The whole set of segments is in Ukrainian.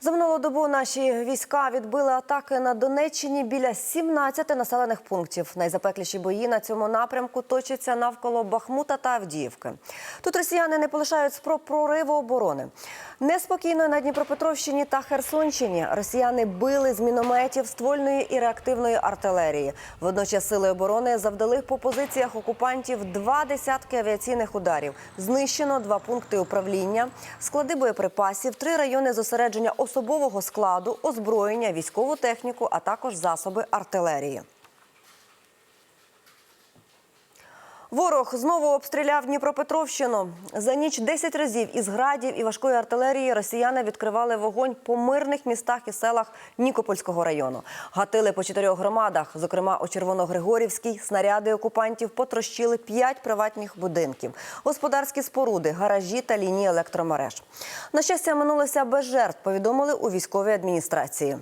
За минулу добу наші війська відбили атаки на Донеччині біля 17 населених пунктів. Найзапекліші бої на цьому напрямку точаться навколо Бахмута та Авдіївки. Тут росіяни не полишають спроб прориву оборони. Неспокійно на Дніпропетровщині та Херсонщині росіяни били з мінометів, ствольної і реактивної артилерії. Водночас сили оборони завдали по позиціях окупантів два десятки авіаційних ударів. Знищено два пункти управління, склади боєприпасів, три райони зосередження особового складу, озброєння, військову техніку, а також засоби артилерії. Ворог знову обстріляв Дніпропетровщину. За ніч 10 разів із градів і важкої артилерії росіяни відкривали вогонь по мирних містах і селах Нікопольського району. Гатили по чотирьох громадах. Зокрема, у Червоногригорівській снаряди окупантів потрощили п'ять приватних будинків, господарські споруди, гаражі та лінії електромереж. На щастя, минулося без жертв. Повідомили у військовій адміністрації.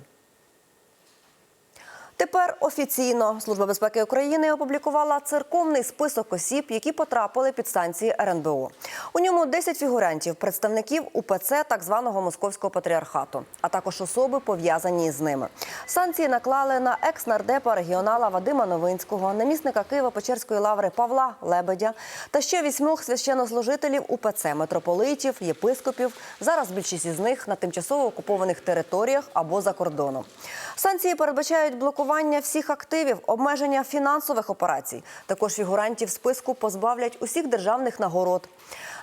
Тепер офіційно Служба безпеки України опублікувала церковний список осіб, які потрапили під станції РНБО. У ньому 10 фігурантів, представників УПЦ так званого московського патріархату, а також особи пов'язані з ними. Санкції наклали на екс-нардепа регіонала Вадима Новинського, намісника Києво-Печерської лаври Павла Лебедя та ще вісьмох священнослужителів УПЦ митрополитів, єпископів. Зараз більшість із них на тимчасово окупованих територіях або за кордоном. Санкції передбачають блокування всіх активів, обмеження фінансових операцій. Також фігурантів списку позбавлять усіх державних нагород.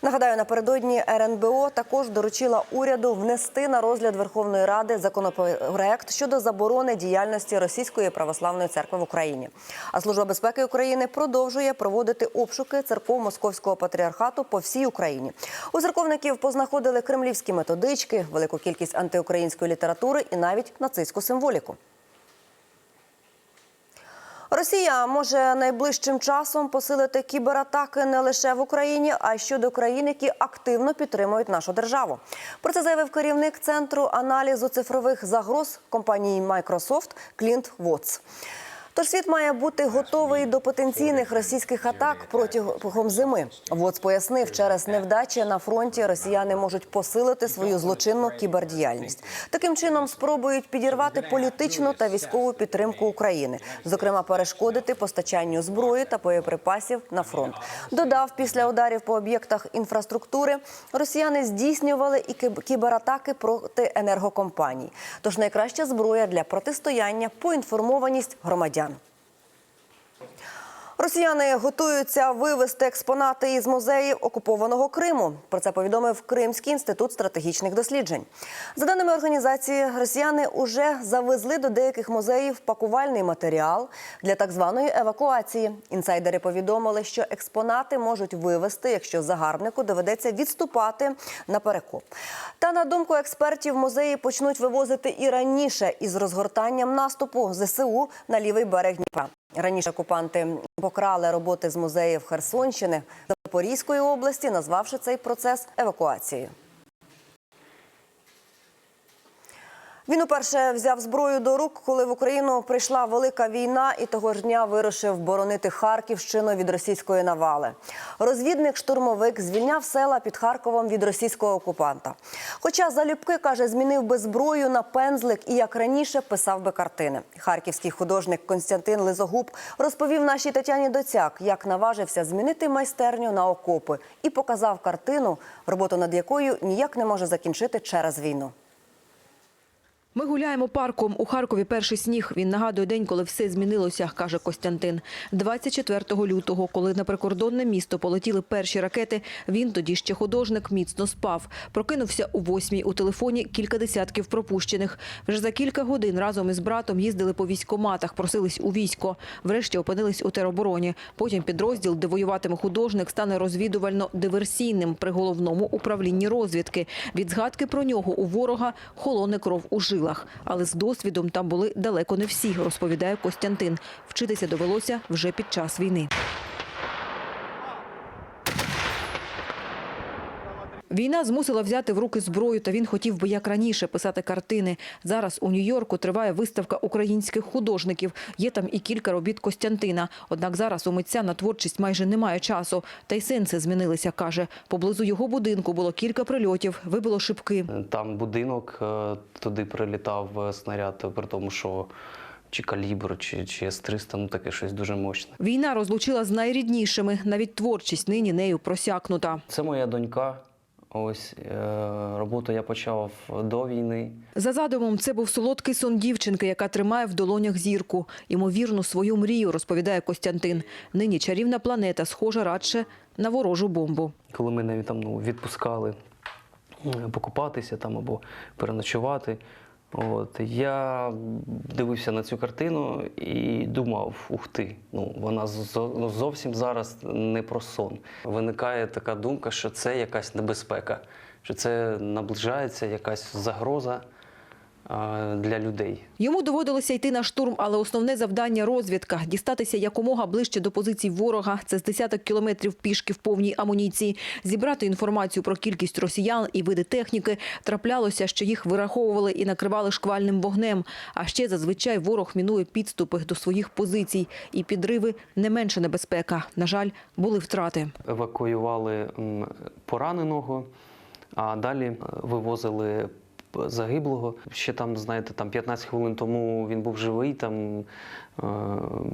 Нагадаю, напередодні РНБО також доручила уряду внести на розгляд Верховної Ради законопроект щодо заборони діяльності Російської православної церкви в Україні. А служба безпеки України продовжує проводити обшуки церков Московського патріархату по всій Україні. У церковників познаходили кремлівські методички, велику кількість антиукраїнської літератури і навіть нацистську символіку. Росія може найближчим часом посилити кібератаки не лише в Україні, а й щодо країн, які активно підтримують нашу державу. Про це заявив керівник центру аналізу цифрових загроз компанії Microsoft Клінт Вотс. Тож світ має бути готовий до потенційних російських атак протягом зими. Воц пояснив, через невдачі на фронті росіяни можуть посилити свою злочинну кібердіяльність. Таким чином спробують підірвати політичну та військову підтримку України, зокрема перешкодити постачанню зброї та боєприпасів на фронт. Додав, після ударів по об'єктах інфраструктури росіяни здійснювали і кіб- кібератаки проти енергокомпаній. Тож найкраща зброя для протистояння поінформованість громадян. Cristiano. Росіяни готуються вивезти експонати із музеїв окупованого Криму. Про це повідомив Кримський інститут стратегічних досліджень. За даними організації, росіяни уже завезли до деяких музеїв пакувальний матеріал для так званої евакуації. Інсайдери повідомили, що експонати можуть вивезти, якщо загарбнику доведеться відступати на перекоп. Та на думку експертів, музеї почнуть вивозити і раніше із розгортанням наступу ЗСУ на лівий берег Дніпра. Раніше окупанти покрали роботи з музеїв Херсонщини Запорізької області, назвавши цей процес евакуацією. Він уперше взяв зброю до рук, коли в Україну прийшла велика війна, і того ж дня вирушив боронити Харківщину від російської навали. Розвідник-штурмовик звільняв села під Харковом від російського окупанта. Хоча залюбки каже, змінив би зброю на пензлик і як раніше писав би картини. Харківський художник Константин Лизогуб розповів нашій Тетяні Доцяк, як наважився змінити майстерню на окопи і показав картину, роботу над якою ніяк не може закінчити через війну. Ми гуляємо парком. У Харкові перший сніг. Він нагадує день, коли все змінилося, каже Костянтин. 24 лютого, коли на прикордонне місто полетіли перші ракети, він тоді ще художник міцно спав. Прокинувся у восьмій. У телефоні кілька десятків пропущених. Вже за кілька годин разом із братом їздили по військоматах, просились у військо. Врешті опинились у теробороні. Потім підрозділ, де воюватиме художник, стане розвідувально-диверсійним при головному управлінні розвідки. Від згадки про нього у ворога холоне кров у жилах. Але з досвідом там були далеко не всі, розповідає Костянтин. Вчитися довелося вже під час війни. Війна змусила взяти в руки зброю, та він хотів би як раніше писати картини. Зараз у Нью-Йорку триває виставка українських художників. Є там і кілька робіт Костянтина. Однак зараз у митця на творчість майже немає часу. Та й сенси змінилися, каже. Поблизу його будинку було кілька прильотів, вибило шибки. Там будинок, е, туди прилітав е, снаряд, при тому, що чи калібр, чи, чи С-300, ну таке щось дуже мощне. Війна розлучила з найріднішими. Навіть творчість нині нею просякнута. Це моя донька. Ось е, роботу я почав до війни. За задумом, це був солодкий сон дівчинки, яка тримає в долонях зірку. Ймовірно, свою мрію, розповідає Костянтин. Нині чарівна планета схожа радше на ворожу бомбу. Коли мене там ну, відпускали покупатися там або переночувати. От, я дивився на цю картину і думав, ух ти, ну вона ну, зовсім зараз не про сон. Виникає така думка, що це якась небезпека, що це наближається якась загроза для людей. Йому доводилося йти на штурм, але основне завдання – розвідка. Дістатися якомога ближче до позицій ворога. Це з десяток кілометрів пішки в повній амуніції. Зібрати інформацію про кількість росіян і види техніки. Траплялося, що їх вираховували і накривали шквальним вогнем. А ще зазвичай ворог мінує підступи до своїх позицій. І підриви – не менша небезпека. На жаль, були втрати. евакуювали пораненого, а далі е, вивозили загиблого. Ще там, знаєте, там 15 хвилин тому він був живий. Там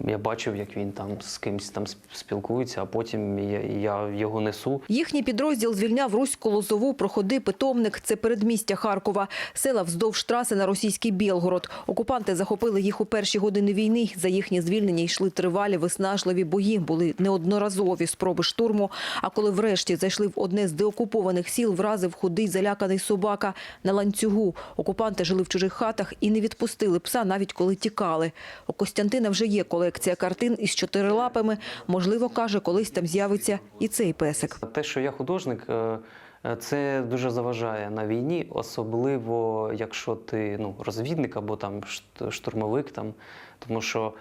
я бачив, як він там з кимось там сп- спілкується, а потім я, я його несу. Їхній підрозділ звільняв Руську Лозову, проходи, питомник – це передмістя Харкова. Села вздовж траси на російський Білгород. Окупанти захопили їх у перші години війни. За їхнє звільнення йшли тривалі, виснажливі бої. Були неодноразові спроби штурму. А коли врешті зайшли в одне з деокупованих сіл, вразив худий заляканий собака на ланцюгу. Окупанти жили в чужих хатах і не відпустили пса, навіть коли тікали. У Костянтина вже є колекція картин із чотирилапами. Можливо, каже, колись там з'явиться і цей песик. Те, що я художник, е, е, це дуже заважає на війні, особливо якщо ти ну, розвідник або там штурмовик. Там, тому що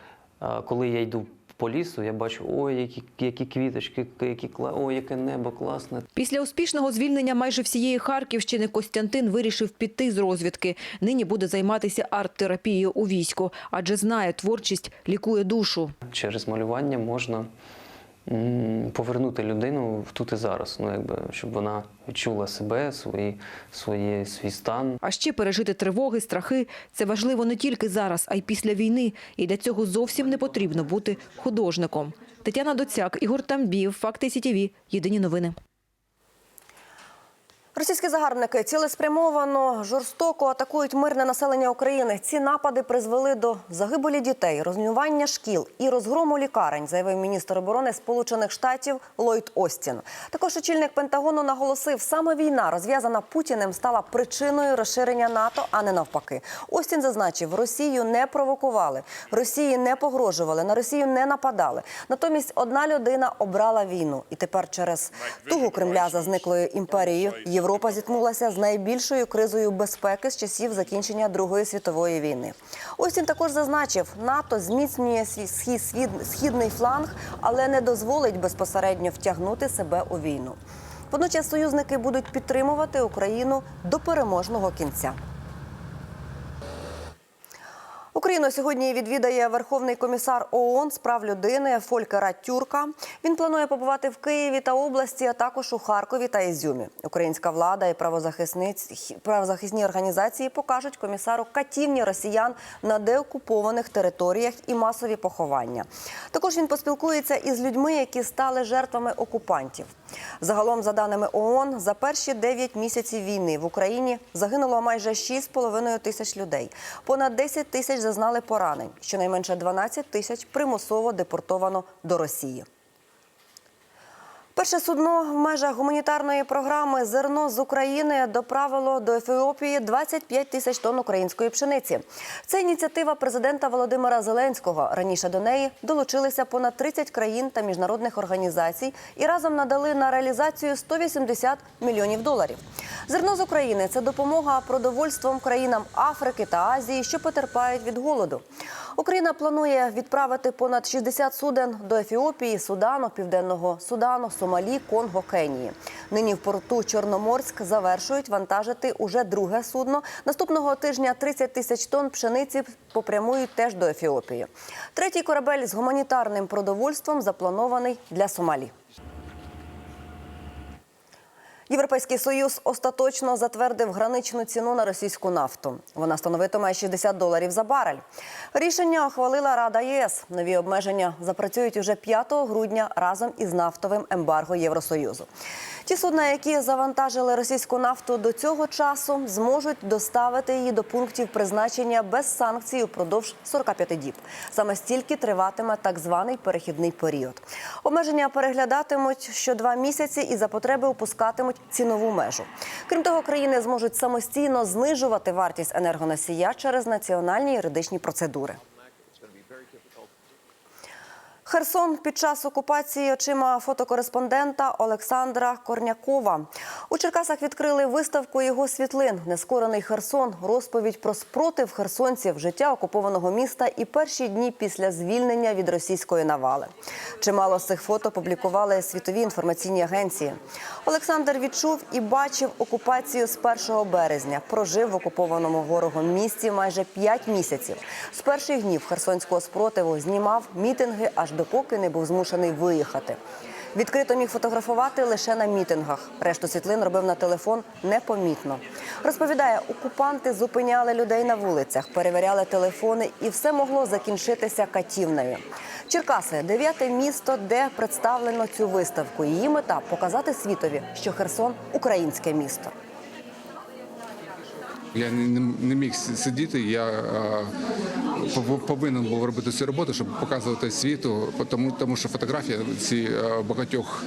е, коли я йду по лісу, я бачу, ой, які, які квіточки, які ой, яке небо класне. Після успішного звільнення майже всієї Харківщини Костянтин вирішив піти з розвідки. Нині буде займатися арт-терапією у війську, адже знає, творчість лікує душу. Через малювання можна повернути людину в тут і зараз, ну, якби, щоб вона відчула себе, свої, свої, свій стан. А ще пережити тривоги, страхи – це важливо не тільки зараз, а й після війни. І для цього зовсім не потрібно бути художником. Тетяна Доцяк, Ігор Тамбів, Факти СІТІВІ. Єдині новини. Російські загарбники цілеспрямовано жорстоко атакують мирне населення України. Ці напади призвели до загибелі дітей, розмінування шкіл і розгрому лікарень, заявив міністр оборони Сполучених Штатів Ллойд Остін. Також очільник Пентагону наголосив, саме війна, розв'язана Путіним, стала причиною розширення НАТО, а не навпаки. Остін зазначив, Росію не провокували, Росії не погрожували, на Росію не нападали. Натомість одна людина обрала війну, і тепер через тугу Кремля за зниклою імперією Європа зіткнулася з найбільшою кризою безпеки з часів закінчення Другої світової війни. Остін також зазначив, НАТО зміцнює свій схід- східний фланг, але не дозволить безпосередньо втягнути себе у війну. Водночас союзники будуть підтримувати Україну до переможного кінця. Україну сьогодні відвідає Верховний комісар ООН з прав людини Фолькера Тюрка. Він планує побувати в Києві та області, а також у Харкові та Ізюмі. Українська влада і правозахисні організації покажуть комісару катівні росіян на деокупованих територіях і масові поховання. Також він поспілкується із людьми, які стали жертвами окупантів. Загалом, за даними ООН, за перші 9 місяців війни в Україні загинуло майже 6,5 тисяч людей. Понад 10 тисяч зазнали поранень. Щонайменше 12 тисяч примусово депортовано до Росії. Перше судно в межах гуманітарної програми Зерно з України доправило до Ефіопії 25 тисяч тонн української пшениці. Це ініціатива президента Володимира Зеленського. Раніше до неї долучилися понад 30 країн та міжнародних організацій і разом надали на реалізацію 180 мільйонів доларів. Зерно з України це допомога продовольством країнам Африки та Азії, що потерпають від голоду. Україна планує відправити понад 60 суден до Ефіопії, Судану, Південного Судану, Сомалі, Конго, Кенії. Нині в порту Чорноморськ завершують вантажити уже друге судно. Наступного тижня 30 тисяч тонн пшениці попрямують теж до Ефіопії. Третій корабель з гуманітарним продовольством запланований для Сомалі. Європейський союз остаточно затвердив граничну ціну на російську нафту. Вона становитиме 60 доларів за барель. Рішення ухвалила Рада ЄС. Нові обмеження запрацюють уже 5 грудня разом із нафтовим ембарго Євросоюзу. Ті судна, які завантажили російську нафту до цього часу, зможуть доставити її до пунктів призначення без санкцій упродовж 45 діб. Саме стільки триватиме так званий перехідний період. Обмеження переглядатимуть що два місяці і за потреби опускатимуть цінову межу. Крім того, країни зможуть самостійно знижувати вартість енергоносія через національні юридичні процедури. Херсон під час окупації очима фотокореспондента Олександра Корнякова. У Черкасах відкрили виставку його світлин Нескорений Херсон, розповідь про спротив херсонців, життя окупованого міста і перші дні після звільнення від російської навали. Чимало з цих фото публікували світові інформаційні агенції. Олександр відчув і бачив окупацію з 1 березня. Прожив в окупованому ворогом місті майже 5 місяців. З перших днів херсонського спротиву знімав мітинги аж допоки не був змушений виїхати. Відкрито міг фотографувати лише на мітингах. Решту світлин робив на телефон непомітно. Розповідає, окупанти зупиняли людей на вулицях, перевіряли телефони, і все могло закінчитися катівнею. Черкаси дев'яте місто, де представлено цю виставку. Її мета показати світові, що Херсон українське місто. Я не, не- не міг с- сидіти. Я е, пов- повинен був робити цю роботу, щоб показувати світу, тому, тому що фотографії ці е, в багатьох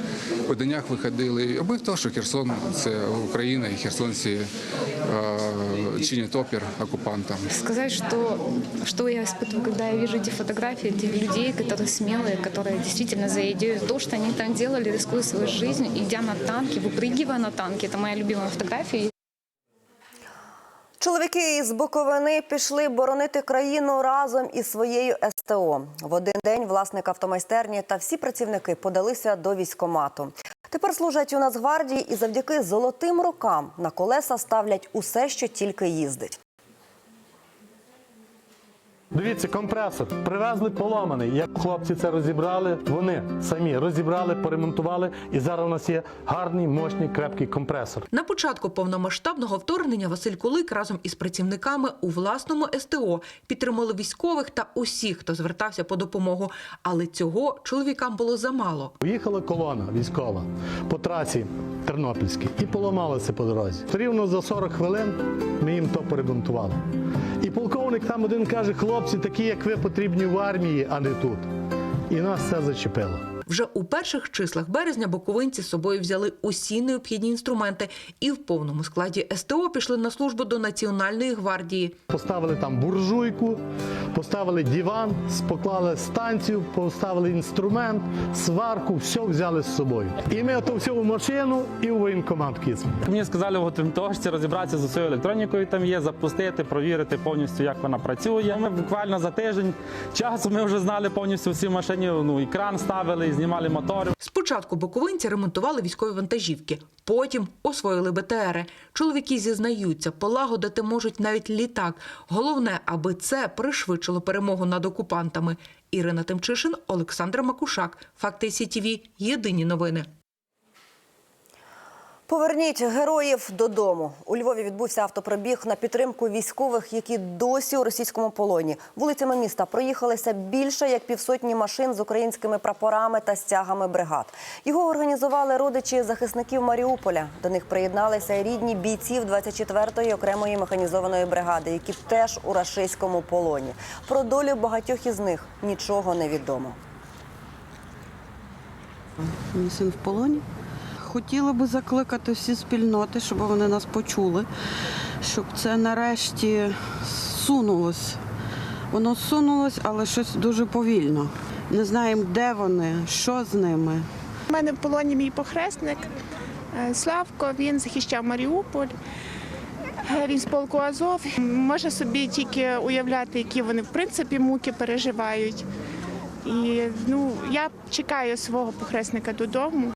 виданнях виходили. Обив того, що Херсон це Україна, і херсонці е, чинять опір окупантам. Сказать, что, что я испытываю, когда я вижу эти фотографии этих людей, которые смелые, которые действительно за идею, то, что они там делали, рискуя свою жизнь, идя на танки, выпрыгивая на танки, это моя любимая фотография. Чоловіки із Буковини пішли боронити країну разом із своєю СТО. В один день власник автомайстерні та всі працівники подалися до військомату. Тепер служать у Нацгвардії і завдяки золотим рукам на колеса ставлять усе, що тільки їздить. Дивіться, компресор привезли поломаний. Як хлопці це розібрали, вони самі розібрали, поремонтували, і зараз у нас є гарний, мощний, крепкий компресор. На початку повномасштабного вторгнення Василь Кулик разом із працівниками у власному СТО підтримали військових та усіх, хто звертався по допомогу. Але цього чоловікам було замало. Поїхала колона військова по трасі Тернопільській і поламалася по дорозі. Рівно за 40 хвилин ми їм то поремонтували. І полковник там один каже: хлопці, такі як ви потрібні в армії, а не тут. І нас це зачепило. Вже у перших числах березня боковинці з собою взяли усі необхідні інструменти і в повному складі СТО пішли на службу до Національної гвардії. Поставили там буржуйку, поставили диван, поклали станцію, поставили інструмент, сварку, все взяли з собою. І ми ото все в машину і в воєнкомат кисмо. Мені сказали в готовності розібратися з усією електронікою там є, запустити, провірити повністю, як вона працює. Ми буквально за тиждень часу ми вже знали повністю всі машині, ну, екран ставили, знімали мотори. Спочатку боковинці ремонтували військові вантажівки, потім освоїли БТРи. Чоловіки зізнаються, полагодити можуть навіть літак. Головне, аби це пришвидшило перемогу над окупантами. Ірина Тимчишин, Олександр Макушак. Факти СІТІВІ. Єдині новини. Поверніть героїв додому. У Львові відбувся автопробіг на підтримку військових, які досі у російському полоні. Вулицями міста проїхалися більше як півсотні машин з українськими прапорами та стягами бригад. Його організували родичі захисників Маріуполя. До них приєдналися рідні бійців 24-ї окремої механізованої бригади, які теж у рашистському полоні. Про долю багатьох із них нічого не відомо. Мій син в полоні. Хотіла би закликати всі спільноти, щоб вони нас почули, щоб це нарешті сунулось. Воно сунулось, але щось дуже повільно. Не знаємо, де вони, що з ними. У мене в полоні мій похресник е, Славко. Він захищав Маріуполь. Він з полку Азов. Може собі тільки уявляти, які вони в принципі муки переживають. І ну я чекаю свого похресника додому.